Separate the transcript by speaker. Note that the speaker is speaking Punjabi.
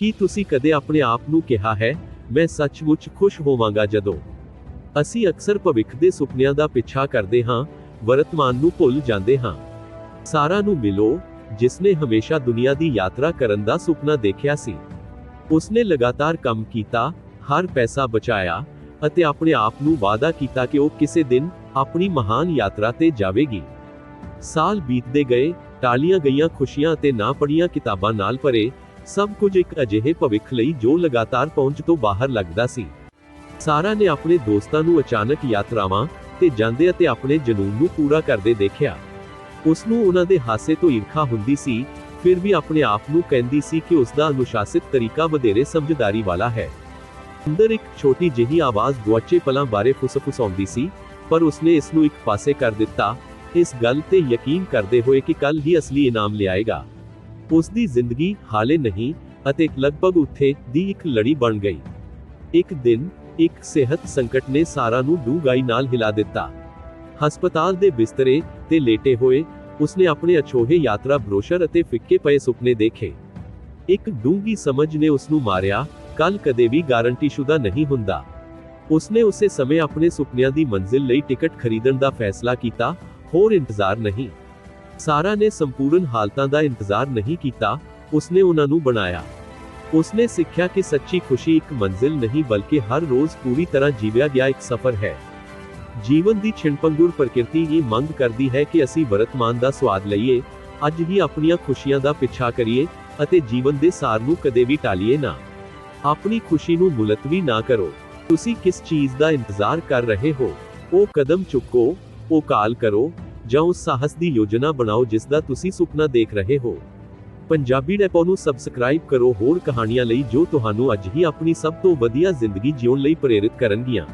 Speaker 1: ਕੀ ਤੁਸੀਂ ਕਦੇ ਆਪਣੇ ਆਪ ਨੂੰ ਕਿਹਾ ਹੈ, ਮੈਂ ਸੱਚਮੁੱਚ ਖੁਸ਼ ਹੋਵਾਂਗਾ ਜਦੋਂ ਅਸੀਂ ਅਕਸਰ ਭਵਿੱਖ ਦੇ ਸੁਪਨਿਆਂ ਦਾ ਪਿੱਛਾ ਕਰਦੇ ਹਾਂ, ਵਰਤਮਾਨ ਨੂੰ ਭੁੱਲ ਜਾਂਦੇ ਹਾਂ। ਸਾਰਾ ਨੂੰ ਮਿਲੋ ਜਿਸਨੇ ਹਮੇਸ਼ਾ ਦੁਨੀਆ ਦੀ ਯਾਤਰਾ ਕਰਨ ਦਾ ਸੁਪਨਾ ਦੇਖਿਆ ਸੀ। ਉਸਨੇ ਲਗਾਤਾਰ ਕੰਮ ਕੀਤਾ, ਹਰ ਪੈਸਾ ਬਚਾਇਆ ਅਤੇ ਆਪਣੇ ਆਪ ਨੂੰ ਵਾਅਦਾ ਕੀਤਾ ਕਿ ਉਹ ਕਿਸੇ ਦਿਨ ਆਪਣੀ ਮਹਾਨ ਯਾਤਰਾ ਤੇ ਜਾਵੇਗੀ। ਸਾਲ ਬੀਤਦੇ ਗਏ ਟਾਲੀਆਂ ਗਈਆਂ ਖੁਸ਼ੀਆਂ ਅਤੇ ਨਾ ਪੜੀਆਂ ਕਿਤਾਬਾਂ ਨਾਲ ਭਰੇ ਸਭ ਕੁਝ ਇੱਕ ਅਜਿਹੇ ਭਵਿੱਖ ਲਈ ਜੋ ਲਗਾਤਾਰ ਪਹੁੰਚ ਤੋਂ ਬਾਹਰ ਲੱਗਦਾ ਸੀ। ਸਾਰਾ ਨੇ ਆਪਣੇ ਦੋਸਤਾਂ ਨੂੰ ਅਚਾਨਕ ਯਾਤਰਾਵਾਂ ਤੇ ਜਾਂਦੇ ਅਤੇ ਆਪਣੇ ਜਨੂਨ ਨੂੰ ਪੂਰਾ ਕਰਦੇ ਦੇਖਿਆ। ਉਸ ਨੂੰ ਉਹਨਾਂ ਦੇ ਹਾਸੇ ਤੋਂ ਈਰਖਾ ਹੁੰਦੀ ਸੀ, ਫਿਰ ਵੀ ਆਪਣੇ ਆਪ ਨੂੰ ਕਹਿੰਦੀ ਸੀ ਕਿ ਉਸ ਦਾ ਅਨੁਸ਼ਾਸਿਤ ਤਰੀਕਾ ਵਧੇਰੇ ਸਮਝਦਾਰੀ ਵਾਲਾ ਹੈ। ਅੰਦਰ ਇੱਕ ਛੋਟੀ ਜਿਹੀ ਆਵਾਜ਼ ਗੁਆਚੇ ਪਲਾਂ ਬਾਰੇ ਫੁਸਫੁਸਾਉਂਦੀ ਸੀ, ਪਰ ਉਸਨੇ ਇਸ ਨੂੰ ਇੱਕ ਪਾਸੇ ਕਰ ਦਿੱਤਾ। ਇਸ ਗੱਲ ਤੇ ਯਕੀਨ ਕਰਦੇ ਹੋਏ ਕਿ ਕੱਲ ਹੀ ਅਸਲੀ ਇਨਾਮ ਲਿਆਏਗਾ। ਉਸ ਦੀ ਜ਼ਿੰਦਗੀ ਹਾਲੇ ਨਹੀਂ ਅਤੇ ਲਗਭਗ ਉੱਥੇ ਦੀ ਇੱਕ ਲੜੀ ਬਣ ਗਈ। ਇੱਕ ਦਿਨ ਇੱਕ ਸਿਹਤ ਸੰਕਟ ਨੇ ਸਾਰਾ ਨੂੰ ਡੂੰਘਾਈ ਨਾਲ ਹਿਲਾ ਦਿੱਤਾ। ਹਸਪਤਾਲ ਦੇ ਬਿਸਤਰੇ ਤੇ ਲੇਟੇ ਹੋਏ ਉਸਨੇ ਆਪਣੇ ਅਛੋਹੇ ਯਾਤਰਾ ਬਰੋਸ਼ਰ ਅਤੇ ਫਿੱਕੇ ਪਏ ਸੁਪਨੇ ਦੇਖੇ। ਇੱਕ ਡੂੰਗੀ ਸਮਝ ਨੇ ਉਸ ਨੂੰ ਮਾਰਿਆ ਕੱਲ ਕਦੇ ਵੀ ਗਾਰੰਟੀਸ਼ੁਦਾ ਨਹੀਂ ਹੁੰਦਾ। ਉਸਨੇ ਉਸੇ ਸਮੇਂ ਆਪਣੇ ਸੁਪਨਿਆਂ ਦੀ ਮੰਜ਼ਿਲ ਲਈ ਟਿਕਟ ਖਰੀਦਣ ਦਾ ਫੈਸਲਾ ਕੀਤਾ, ਹੋਰ ਇੰਤਜ਼ਾਰ ਨਹੀਂ। ਸਾਰਾ ਨੇ ਸੰਪੂਰਨ ਹਾਲਤਾਂ ਦਾ ਇੰਤਜ਼ਾਰ ਨਹੀਂ ਕੀਤਾ, ਉਸਨੇ ਉਹਨਾਂ ਨੂੰ ਬਣਾਇਆ। ਉਸਨੇ ਸਿੱਖਿਆ ਕਿ ਸੱਚੀ ਖੁਸ਼ੀ ਇੱਕ ਮੰਜ਼ਿਲ ਨਹੀਂ ਬਲਕਿ ਹਰ ਰੋਜ਼ ਪੂਰੀ ਤਰ੍ਹਾਂ ਜੀਵਿਆ ਗਿਆ ਇੱਕ ਸਫ਼ਰ ਹੈ। ਜੀਵਨ ਦੀ ਛਿਣਪੰਗੁਰ ਪ੍ਰਕਿਰਤੀ ਇਹ ਮੰਗ ਕਰਦੀ ਹੈ ਕਿ ਅਸੀਂ ਵਰਤਮਾਨ ਦਾ ਸਵਾਦ ਲਈਏ, ਅੱਜ ਹੀ ਆਪਣੀਆਂ ਖੁਸ਼ੀਆਂ ਦਾ ਪਿੱਛਾ ਕਰੀਏ ਅਤੇ ਜੀਵਨ ਦੇ ਸਾਰ ਨੂੰ ਕਦੇ ਵੀ ਟਾਲੀਏ ਨਾ। ਆਪਣੀ ਖੁਸ਼ੀ ਨੂੰ ਮੁਲਤਵੀ ਨਾ ਕਰੋ। ਤੁਸੀਂ ਕਿਸ ਚੀਜ਼ ਦਾ ਇੰਤਜ਼ਾਰ ਕਰ ਰਹੇ ਹੋ? ਉਹ ਕਦਮ ਚੁੱਕੋ, ਉਹ ਕਾਲ ਕਰੋ ਜਾਂ ਉਸ ਸਾਹਸ ਦੀ ਯੋਜਨਾ ਬਣਾਓ ਜਿਸ ਦਾ ਤੁਸੀਂ ਸੁਪਨਾ ਦੇਖ ਰਹੇ ਹੋ। ਪੰਜਾਬੀ ਡੈਪੋ ਨੂੰ ਸਬਸਕ੍ਰਾਈਬ ਕਰੋ ਹੋਰ ਕਹਾਣੀਆਂ ਲਈ ਜੋ ਤੁਹਾਨੂੰ ਅੱਜ ਹੀ ਆਪਣੀ ਸਭ ਤੋਂ ਵਧੀਆ ਜ਼ਿੰਦਗੀ ਜਿਉਣ ਲਈ ਪ੍ਰੇਰਿਤ ਕਰਨਗੀਆਂ।